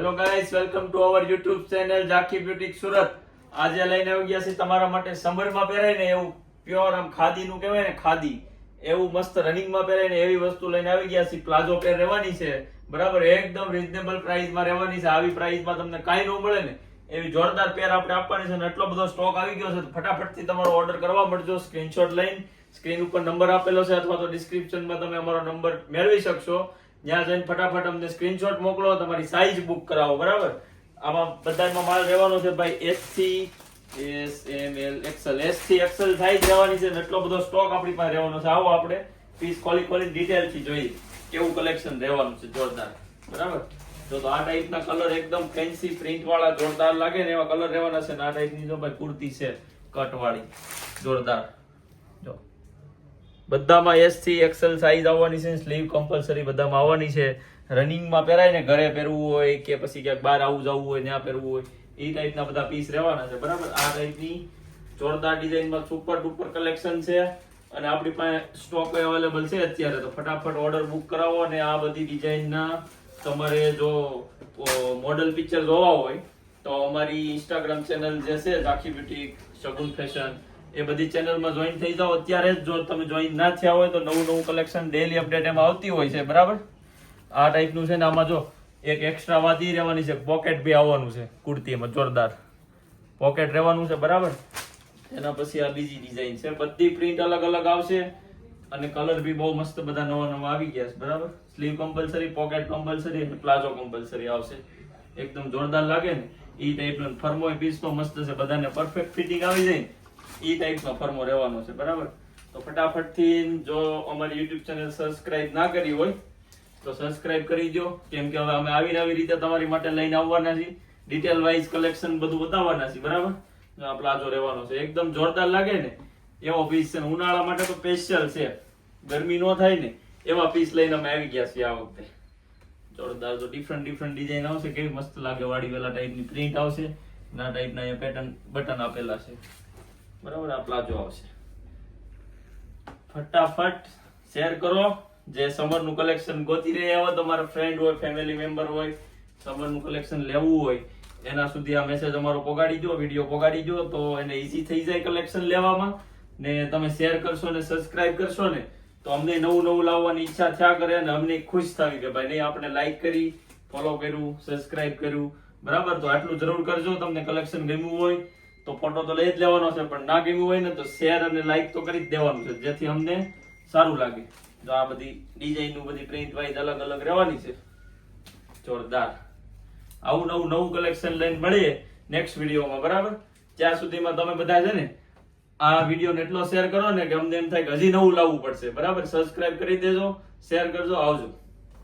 Hello guys welcome to our YouTube channel Zankhi beauty Surat આજે લઈને આવી ગયા છે તમારા માટે સમરમાં પહેરાય ને એવું પ્યોર આમ ખાદીનું કહેવાય ને, ખાદી. એવું મસ્ત રનિંગમાં પહેરાય ને એવી વસ્તુ લઈને આવી ગયા છે પ્લાઝો પેર રહેવાની છે. બરાબર, એકદમ રિઝનેબલ પ્રાઇસમાં રહેવાની છે. આવી પ્રાઇસમાં તમને કાંઈ ન મળે ને, એવી જોરદાર પેર આપણે આપવાની છે અને એટલો બધો સ્ટોક આવી ગયો છે. ફટાફટથી તમારો ઓર્ડર કરવા મળજો. સ્ક્રીનશોટ લઈને સ્ક્રીન ઉપર નંબર આપેલો છે અથવા તો ડિસ્ક્રિપ્શનમાં તમે અમારો નંબર મેળવી શકશો. ત્યાં જઈને ફટાફટ અમને સ્ક્રીનશોટ મોકલો, તમારી સાઈઝ બુક કરાવો, બરાબર? આમાં બધામાં માલ રહેવાનો છે ભાઈ એસથી એસ એમ એલ એક્સેલ એસથી એક્સેલ સાઈઝ રહેવાની છે ને એટલો બધો સ્ટોક આપણી પાસે રહેવાનો છે. આવો આપણે પીસ ખોલી ખોલી ડિટેલથી જોઈએ કેવું કલેક્શન રહેવાનું છે જોરદાર. બરાબર? જો તો આ ટાઈપના કલર એકદમ ફેન્સી પ્રિન્ટ વાળા જોરદાર લાગે ને એવા કલર રહેવાના છે ને આ ટાઈપની જો ભાઈ કુર્તી છે કટ વાળી. જોરદાર. બધામાં એસથી એક્સેલ સાઈઝ આવવાની છે સ્લીવ કમ્પલસરી બધામાં આવવાની છે. રનિંગમાં પહેરાય ને ઘરે પહેરવું હોય કે પછી ક્યાંક બહાર આવું જવું હોય, ત્યાં પહેરવું હોય, એ ટાઈપના બધા પીસ રહેવાના છે. બરાબર? આ ટાઈપની જોરદાર ડિઝાઇનમાં સુપર ડુપર કલેક્શન છે અને આપણી પાસે સ્ટોક અવેલેબલ છે અત્યારે. તો ફટાફટ ઓર્ડર બુક કરાવો અને આ બધી ડિઝાઇનના તમારે જો મોડલ પિક્ચર જોવા હોય, તો અમારી ઇન્સ્ટાગ્રામ ચેનલ જે છે ઝાંખી બ્યુટી શગુન ફેશન એ બધી ચેનલમાં જોઈન થઈ જાઓ. અત્યારે જ જો તમે જોઈન ના થયા હોય તો નવું નવું કલેક્શન ડેલી અપડેટ એમાં આવતી હોય છે, બરાબર? આ ટાઈપનું છે ને આમાં જો એક એક્સ્ટ્રા વાંધી રહેવાની છે પોકેટ બી આવવાનું છે, કુર્તીમાં, જોરદાર. પોકેટ રહેવાનું છે, બરાબર? એના પછી આ બીજી ડિઝાઇન છે. બધી પ્રિન્ટ અલગ અલગ આવશે અને કલર બી બહુ મસ્ત બધા નવા નવા આવી ગયા છે, બરાબર? સ્લીવ કમ્પલસરી પોકેટ કમ્પલસરી અને પ્લાઝો કમ્પલસરી આવશે. એકદમ જોરદાર લાગે ને. એ ટાઈપનો ફર્મોય પીસ તો મસ્ત છે, બધાને પરફેક્ટ ફિટિંગ આવી જાય ઈ ટાઈપનો ફર્મો રહેવાનો છે, બરાબર? તો ફટાફટથી જો અમારી યુટ્યુબ ચેનલ સબસ્ક્રાઇબ ના કરી હોય, તો સબસ્ક્રાઇબ કરી દો કેમ કે હવે અમે આવીને આવી રીતે તમારી માટે લઈને આવવાના છીએ. ડિટેલ વાઇઝ કલેક્શન બધું બતાવવાના છીએ, બરાબર? પ્લાઝો રહેવાનો છે. એકદમ જોરદાર લાગે ને, એવો પીસ છે ઉનાળા માટે તો સ્પેશિયલ છે. ગરમી નો થાય ને, એવા પીસ લઈને અમે આવી ગયા છીએ આ વખતે. જોરદાર જો ડિફરન્ટ ડિફરન્ટ ડિઝાઇન આવશે, કેવી મસ્ત લાગે વાડી વેલા ટાઈપની પ્રિન્ટ આવશે. ના ટાઈપના અહીંયા પેટર્ન બટન આપેલા છે. બરાબર, આ પ્લાઝો આવશે. ફટાફટ શેર કરો. જે સમરનું કલેક્શન ગોતી રહ્યા હોય, તમારા ફ્રેન્ડ હોય ફેમિલી મેમ્બર હોય સમરનું કલેક્શન લેવું હોય, એના સુધી આ મેસેજ અમારો પોગાડી દો વીડિયો પોગાડી દો, તો એને ઈઝી થઈ જાય કલેક્શન લેવામાં. ને તમે શેર કરશો ને સબસ્ક્રાઇબ કરશો ને, તો અમને નવું નવું લાવવાની ઈચ્છા થયા કરે અને અમને ખુશ થવી કે ભાઈ નહીં, આપણે લાઈક કરી ફોલો કર્યું સબસ્ક્રાઇબ કર્યું. બરાબર, તો આટલું જરૂર કરજો, તમને કલેક્શન ગમ્યું હોય તો ફોટો તો લઈ જ લેવાનો છે, પણ ના ગમ્યું હોય ને તો શેર અને લાઈક તો કરી જ દેવાનું છે, જેથી અમને સારું લાગે. તો આ બધી ડિઝાઇનનું બધી પ્રિન્ટ વાઇઝ અલગ અલગ રહેવાની છે. જોરદાર. આવું નવું નવું કલેક્શન લઈને મળીએ નેક્સ્ટ વિડીયોમાં બરાબર? ત્યાં સુધીમાં તમે બધા છે ને આ વિડીયોને એટલો શેર કરો ને કે અમને એમ થાય કે હજી નવું લાવવું પડશે. બરાબર? સબસ્ક્રાઇબ કરી દેજો શેર કરજો, આવજો.